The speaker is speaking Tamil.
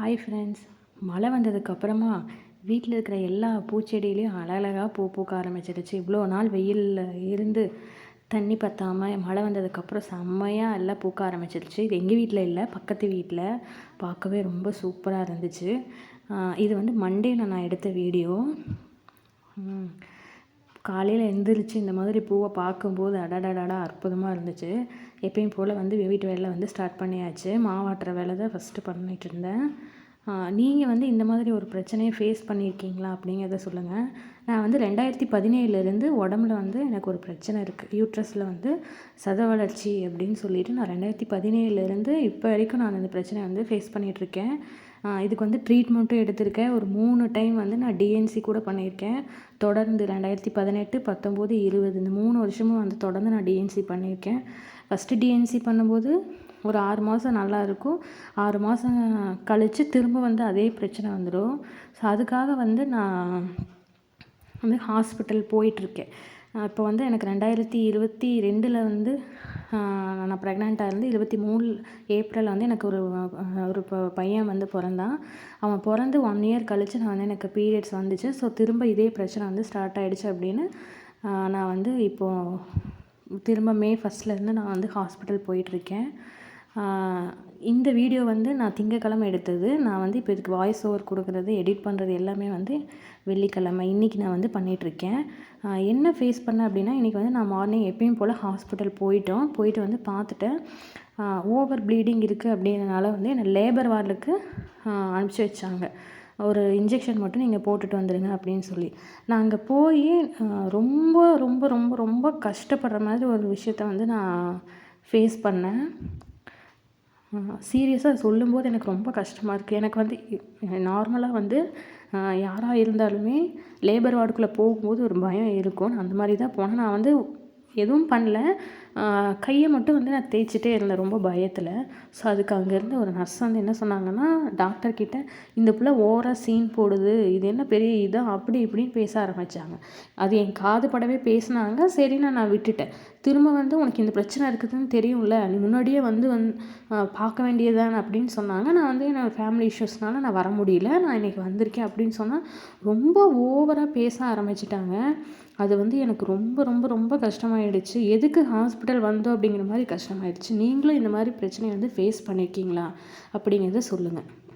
ஹாய் ஃப்ரெண்ட்ஸ் மழை வந்ததுக்கப்புறமா வீட்டில் இருக்கிற எல்லா பூச்செடியிலையும் அழகழகாக பூ பூக்க ஆரம்பிச்சிடுச்சு. இவ்வளோ நாள் வெயிலில் இருந்து தண்ணி பற்றாமல் மழை வந்ததுக்கப்புறம் செம்மையாக எல்லாம் பூக்க ஆரம்பிச்சிருச்சு இது எங்கள் வீட்டில் இல்லை பக்கத்து வீட்டில் பார்க்கவே ரொம்ப சூப்பராக இருந்துச்சு. இது வந்து மண்டேயில் நான் எடுத்த வீடியோ. காலையில் எழுந்திரிச்சு இந்த மாதிரி பூவை பார்க்கும்போது அடடடடா அற்புதமாக இருந்துச்சு. எப்பயும் போல் வந்து வீட்டு வேலை வந்து ஸ்டார்ட் பண்ணியாச்சு. மாவாட்டுற வேலை தான் ஃபஸ்ட்டு பண்ணிகிட்டு இருந்தேன். நீங்கள் வந்து இந்த மாதிரி ஒரு பிரச்சனையை ஃபேஸ் பண்ணியிருக்கீங்களா அப்படிங்கிறத சொல்லுங்கள் நான் வந்து ரெண்டாயிரத்தி பதினேழுலேருந்து உடம்புல வந்து எனக்கு ஒரு பிரச்சனை இருக்குது யூட்ரஸில் வந்து சத வளர்ச்சி அப்படின்னு சொல்லிட்டு நான் ரெண்டாயிரத்தி பதினேழுலேருந்து இப்போ வரைக்கும் நான் இந்த பிரச்சனையை வந்து ஃபேஸ் பண்ணிகிட்ருக்கேன் இதுக்கு வந்து ட்ரீட்மெண்ட்டும் எடுத்திருக்கேன். ஒரு மூணு டைம் வந்து நான் டிஎன்சி கூட பண்ணியிருக்கேன். தொடர்ந்து ரெண்டாயிரத்தி பதினெட்டு பத்தொம்போது இருபது இந்த மூணு வருஷமும் வந்து தொடர்ந்து நான் டிஎன்சி பண்ணியிருக்கேன். ஃபஸ்ட்டு டிஎன்சி பண்ணும்போது ஒரு ஆறு மாதம் நல்லா இருக்கும். ஆறு மாதம் கழித்து திரும்ப வந்து அதே பிரச்சனை வந்துடும் ஸோ அதுக்காக வந்து நான் வந்து ஹாஸ்பிட்டல் போயிட்டுருக்கேன் இப்போ வந்து எனக்கு ரெண்டாயிரத்தி இருபத்தி ரெண்டில் வந்து நான் ப்ரெக்னெண்ட்டாக இருந்து இருபத்தி மூணு ஏப்ரலில் வந்து எனக்கு ஒரு ஒரு பையன் வந்து பிறந்தான். அவன் பிறந்து ஒன் இயர் கழித்து நான் வந்து எனக்கு பீரியட்ஸ் வந்துச்சு. ஸோ திரும்ப இதே பிரச்சனை வந்து ஸ்டார்ட் ஆகிடுச்சு அப்படின்னு நான் வந்து இப்போது திரும்ப மே ஃபஸ்ட்லேருந்து நான் வந்து ஹாஸ்பிட்டல் போயிட்டுருக்கேன் இந்த வீடியோ வந்து நான் திங்கக்கிழமை எடுத்தது. நான் வந்து இப்போ இதுக்கு வாய்ஸ் ஓவர் கொடுக்குறது எடிட் பண்ணுறது எல்லாமே வந்து வெள்ளிக்கிழமை. இன்றைக்கி நான் வந்து பண்ணிகிட்ருக்கேன் என்ன ஃபேஸ் பண்ணேன் அப்படின்னா இன்றைக்கி வந்து நான் மார்னிங் எப்பயும் போல் ஹாஸ்பிட்டல் போயிட்டோம். போயிட்டு வந்து பார்த்துட்டேன். ஓவர் ப்ளீடிங் இருக்குது அப்படின்றனால வந்து என்னை லேபர் வார்டுக்கு அனுப்பிச்சி வச்சாங்க. ஒரு இன்ஜெக்ஷன் மட்டும் நீங்கள் போட்டுட்டு வந்துடுங்க அப்படின்னு சொல்லி. நான் அங்கே போய் ரொம்ப ரொம்ப ரொம்ப ரொம்ப கஷ்டப்படுற மாதிரி ஒரு விஷயத்த வந்து நான் ஃபேஸ் பண்ணேன். சீரியஸாக சொல்லும்போது எனக்கு ரொம்ப கஷ்டமாக இருக்குது எனக்கு வந்து நார்மலாக வந்து யாராக இருந்தாலுமே லேபர் வார்டுக்குள்ளே போகும்போது ஒரு பயம் இருக்கும். அந்த மாதிரி தான் போனேன். நான் வந்து எதுவும் பண்ணல. கையை மட்டும் வந்து நான் தேய்ச்சிட்டே இருந்தேன் ரொம்ப பயத்தில். ஸோ அதுக்கு அங்கேருந்து ஒரு நர்ஸ் வந்து என்ன சொன்னாங்கன்னா டாக்டர்கிட்ட இந்த பிள்ளை ஓவராக சீன் போடுது. இது என்ன பெரிய இதாக அப்படி இப்படின்னு பேச ஆரம்பித்தாங்க அது என் காது படவே பேசினாங்க. சரின்னு நான் விட்டுட்டேன். திரும்ப வந்து உனக்கு இந்த பிரச்சனை இருக்குதுன்னு தெரியும்ல. நீ முன்னாடியே வந்து வந் பார்க்க வேண்டியதானே அப்படின்னு சொன்னாங்க. நான் வந்து என்னோடய ஃபேமிலி இஷ்யூஸ்னால நான் வர முடியல. நான் இன்றைக்கி வந்திருக்கேன் அப்படின்னு சொன்னால் ரொம்ப ஓவராக பேச ஆரம்பிச்சிட்டாங்க. அது வந்து எனக்கு ரொம்ப ரொம்ப ரொம்ப கஷ்டமாயிடுச்சு. எதுக்கு ஹாஸ்பிட்டல் வந்தோம் அப்படிங்கிற மாதிரி கஷ்டமாயிடுச்சு. நீங்களும் இந்த மாதிரி பிரச்சனையை வந்து ஃபேஸ் பண்ணியிருக்கீங்களா அப்படிங்கிறத சொல்லுங்கள்